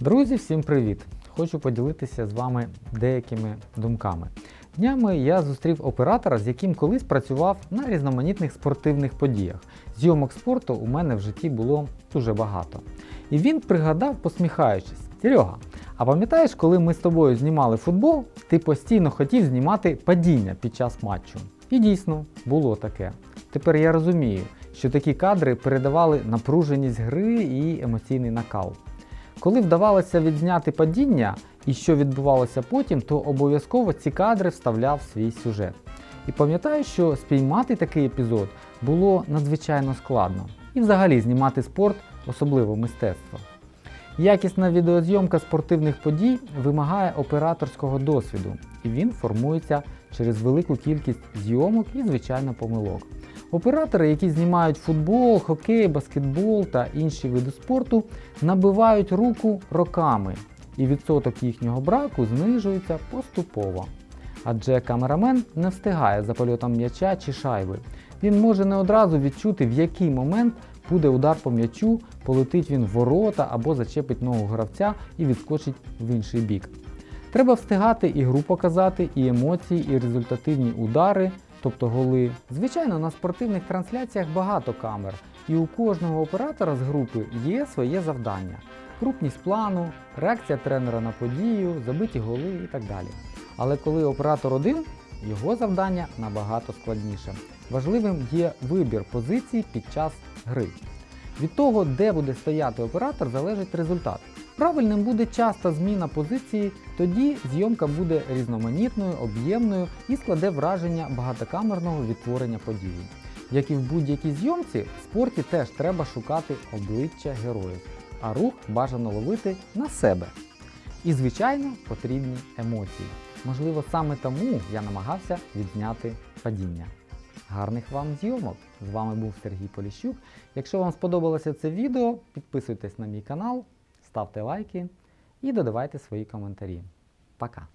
Друзі, всім привіт! Хочу поділитися з вами деякими думками. Днями я зустрів оператора, з яким колись працював на різноманітних спортивних подіях. Зйомок спорту у мене в житті було дуже багато. І він пригадав, посміхаючись: Серега, а пам'ятаєш, коли ми з тобою знімали футбол, ти постійно хотів знімати падіння під час матчу? І дійсно було таке. Тепер я розумію, що такі кадри передавали напруженість гри і емоційний накал. Коли вдавалося відзняти падіння і що відбувалося потім, то обов'язково ці кадри вставляв свій сюжет. І пам'ятаю, що спіймати такий епізод було надзвичайно складно. І взагалі знімати спорт особливо мистецтво. Якісна відеозйомка спортивних подій вимагає операторського досвіду, і він формується через велику кількість зйомок і, звичайно, помилок. Оператори, які знімають футбол, хокей, баскетбол та інші види спорту, набивають руку роками, і відсоток їхнього браку знижується поступово. Адже камерамен не встигає за польотом м'яча чи шайби. Він може не одразу відчути, в який момент буде удар по м'ячу, полетить він в ворота або зачепить ногу гравця і відскочить в інший бік. Треба встигати і гру показати, і емоції, і результативні удари, тобто голи. Звичайно, на спортивних трансляціях багато камер, і у кожного оператора з групи є своє завдання: крупність плану, реакція тренера на подію, забиті голи і так далі. Але коли оператор один, його завдання набагато складніше. Важливим є вибір позицій під час гри. Від того, де буде стояти оператор, залежить результат. Правильним буде часта зміна позиції, тоді зйомка буде різноманітною, об'ємною і складе враження багатокамерного відтворення події. Як і в будь-якій зйомці, в спорті теж треба шукати обличчя героїв, а рух бажано ловити на себе. І, звичайно, потрібні емоції. Можливо, саме тому я намагався відзняти падіння. Гарних вам зйомок! З вами був Сергій Поліщук. Якщо вам сподобалося це відео, підписуйтесь на мій канал, ставте лайки і додавайте свої коментарі. Пока!